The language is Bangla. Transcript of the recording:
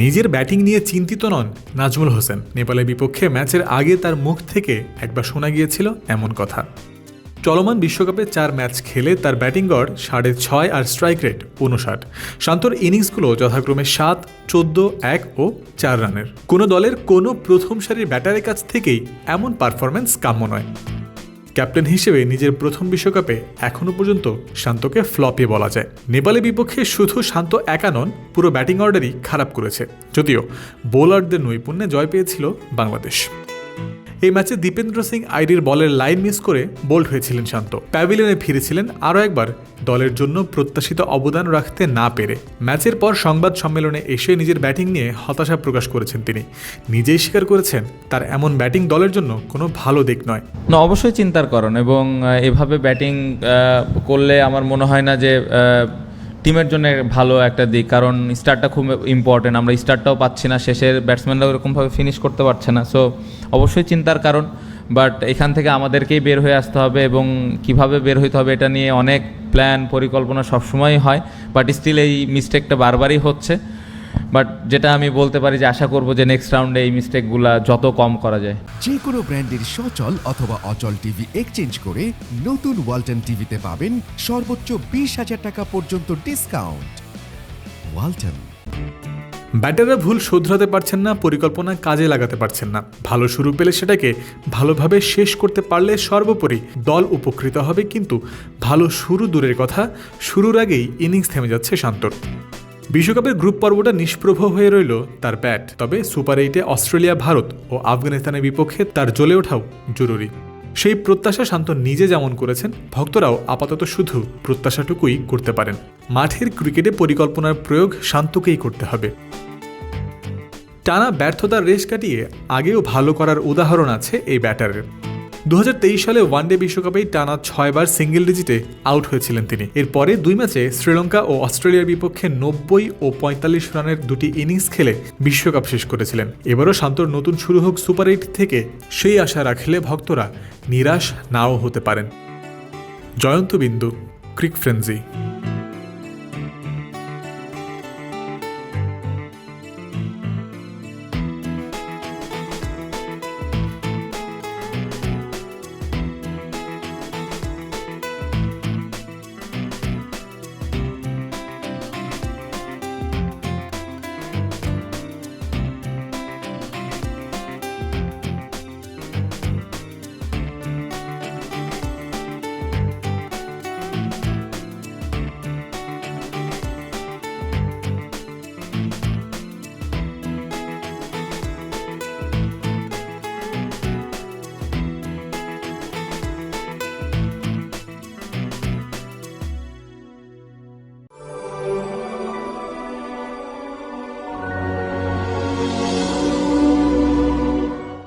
নিজের ব্যাটিং নিয়ে চিন্তিত নন নাজমুল হোসেন। নেপালের বিপক্ষে ম্যাচের আগে তার মুখ থেকে একবার শোনা গিয়েছিল এমন কথা। চলমান বিশ্বকাপে চার ম্যাচ খেলে তার ব্যাটিং গড় সাড়ে ছয় আর স্ট্রাইক রেট উনষাট শান্তর ইনিংসগুলো যথাক্রমে সাত, চোদ্দ, এক ও চার রানের। কোনো দলের কোনো প্রথম সারির ব্যাটারের কাছ থেকেই এমন পারফরম্যান্স কাম্য নয়। ক্যাপ্টেন হিসেবে নিজের প্রথম বিশ্বকাপে এখনও পর্যন্ত শান্তকে ফ্লপে বলা যায়। নেপালের বিপক্ষে শুধু শান্ত একা নন, পুরো ব্যাটিং অর্ডারই খারাপ করেছে। যদিও বোলারদের নৈপুণ্যে জয় পেয়েছিল বাংলাদেশ। এই ম্যাচে দীপেন্দ্র সিং আইডির বলের লাইন মিস করে বোল্ড হয়েছিলেন শান্ত। প্যাভিলিয়নে ফিরেছিলেন আরও একবার, দলের জন্য প্রত্যাশিত অবদান রাখতে না পেরে। ম্যাচের পর সংবাদ সম্মেলনে এসে নিজের ব্যাটিং নিয়ে হতাশা প্রকাশ করেছেন তিনি। নিজেই স্বীকার করেছেন, তার এমন ব্যাটিং দলের জন্য কোনো ভালো দিক নয়। না, অবশ্যই চিন্তার কারণ এবং এভাবে ব্যাটিং করলে আমার মনে হয় না যে টিমের জন্য ভালো একটা দিক, কারণ স্টারটা খুব ইম্পর্টেন্ট আমরা স্টারটাও পাচ্ছি না, শেষের ব্যাটসম্যানরাও এরকমভাবে ফিনিশ করতে পারছে না সো অবশ্যই চিন্তার কারণ বাট এখান থেকে আমাদেরকেই বের হয়ে আসতে হবে এবং কীভাবে বের হইতে হবে এটা নিয়ে অনেক প্ল্যান পরিকল্পনা সবসময়ই হয় বাট স্টিল এই মিস্টেকটা বারবারই হচ্ছে। বাট যেটা আমি বলতে পারি যে আশা করব যে নেক্সট রাউন্ডে এই মিস্টেকগুলা যত কম করা যায়। যে কোনো ব্র্যান্ডের সচল অথবা অচল টিভি এক্সচেঞ্জ করে নতুন ওয়ালটন টিভিতে পাবেন সর্বোচ্চ বিশ হাজার টাকা পর্যন্ত ডিসকাউন্ট ওয়ালটন ব্যাটাররা ভুল শোধরাতে পারছেন না পরিকল্পনা কাজে লাগাতে পারছেন না। ভালো শুরু পেলে সেটাকে ভালোভাবে শেষ করতে পারলে সর্বোপরি দল উপকৃত হবে কিন্তু ভালো শুরু দূরের কথা শুরুর আগেই ইনিংস থেমে যাচ্ছে শান্তর। বিশ্বকাপের গ্রুপ পর্বটা নিষ্প্রভ হয়ে রইল তার ব্যাট। তবে সুপার এইটে অস্ট্রেলিয়া, ভারত ও আফগানিস্তানের বিপক্ষে তার জ্বলে ওঠাও জরুরি। সেই প্রত্যাশা শান্ত নিজে যেমন করেছেন, ভক্তরাও আপাতত শুধু প্রত্যাশাটুকুই করতে পারেন। মাঠের ক্রিকেটে পরিকল্পনার প্রয়োগ শান্তকেই করতে হবে। টানা ব্যর্থতার রেশ কাটিয়ে আগেও ভালো করার উদাহরণ আছে এই ব্যাটারের। দু হাজার তেইশ সালে ওয়ানডে বিশ্বকাপেই টানা ছয়বার সিঙ্গেল ডিজিটে আউট হয়েছিলেন তিনি। এরপরে দুই ম্যাচে শ্রীলঙ্কা ও অস্ট্রেলিয়ার বিপক্ষে নব্বই ও পঁয়তাল্লিশ রানের দুটি ইনিংস খেলে বিশ্বকাপ শেষ করেছিলেন। এবারও শান্তর নতুন শুরু হোক সুপার এইট থেকে সেই আশা রাখলে ভক্তরা নিরাশ নাও হতে পারেন। জয়ন্ত বিন্দু, ক্রিক ফ্রেন্সি।